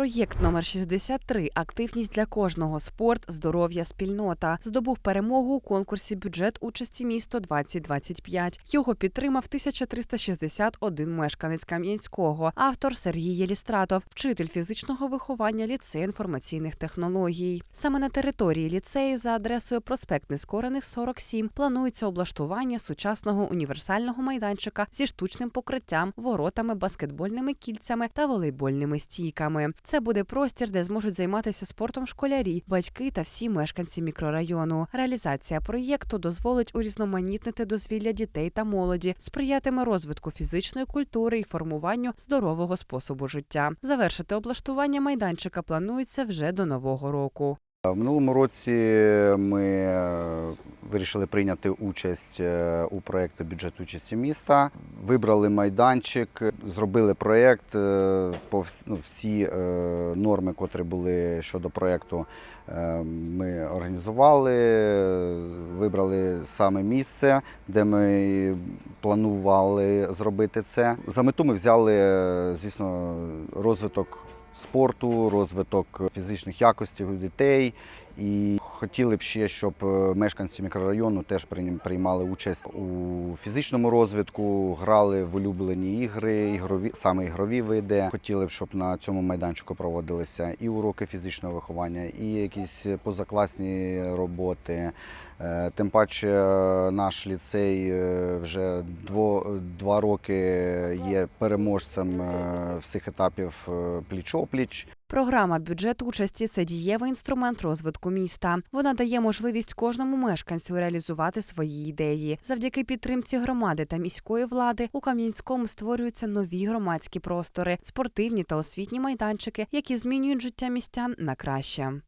Проєкт номер 63 Активність для кожного. Спорт, здоров'я, спільнота здобув перемогу у конкурсі Бюджет участі місто 2025 Його підтримав 1361 мешканець Кам'янського. Автор Сергій Єлістратов, вчитель фізичного виховання ліцею інформаційних технологій. Саме на території ліцею за адресою проспект Нескорених 47 планується облаштування сучасного універсального майданчика зі штучним покриттям, воротами, баскетбольними кільцями та волейбольними стійками. Це буде простір, де зможуть займатися спортом школярі, батьки та всі мешканці мікрорайону. Реалізація проєкту дозволить урізноманітнити дозвілля дітей та молоді, сприятиме розвитку фізичної культури і формуванню здорового способу життя. Завершити облаштування майданчика планується вже до нового року. В минулому році ми е, вирішили прийняти участь е, у проєкті бюджет участі міста. Вибрали майданчик, зробили проєкт е, ну, всі е, норми, котрі були щодо проєкту. е, Ми організували, вибрали саме місце, де ми планували зробити це. За мету ми взяли, е, звісно, розвиток спорту, розвиток фізичних якостей у дітей. І хотіли б ще, щоб е, мешканці мікрорайону теж прийм- приймали участь у фізичному розвитку, грали в улюблені ігри, ігрові саме ігрові види. Хотіли б, щоб на цьому майданчику проводилися і уроки фізичного виховання, і якісь позакласні роботи. Е, Тим паче е, наш ліцей вже дво, два роки є переможцем всіх етапів пліч-опліч. Програма бюджет участі це дієвий інструмент розвитку міста. Вона дає можливість кожному мешканцю реалізувати свої ідеї. Завдяки підтримці громади та міської влади у Кам'янському створюються нові громадські простори, спортивні та освітні майданчики, які змінюють життя містян на краще.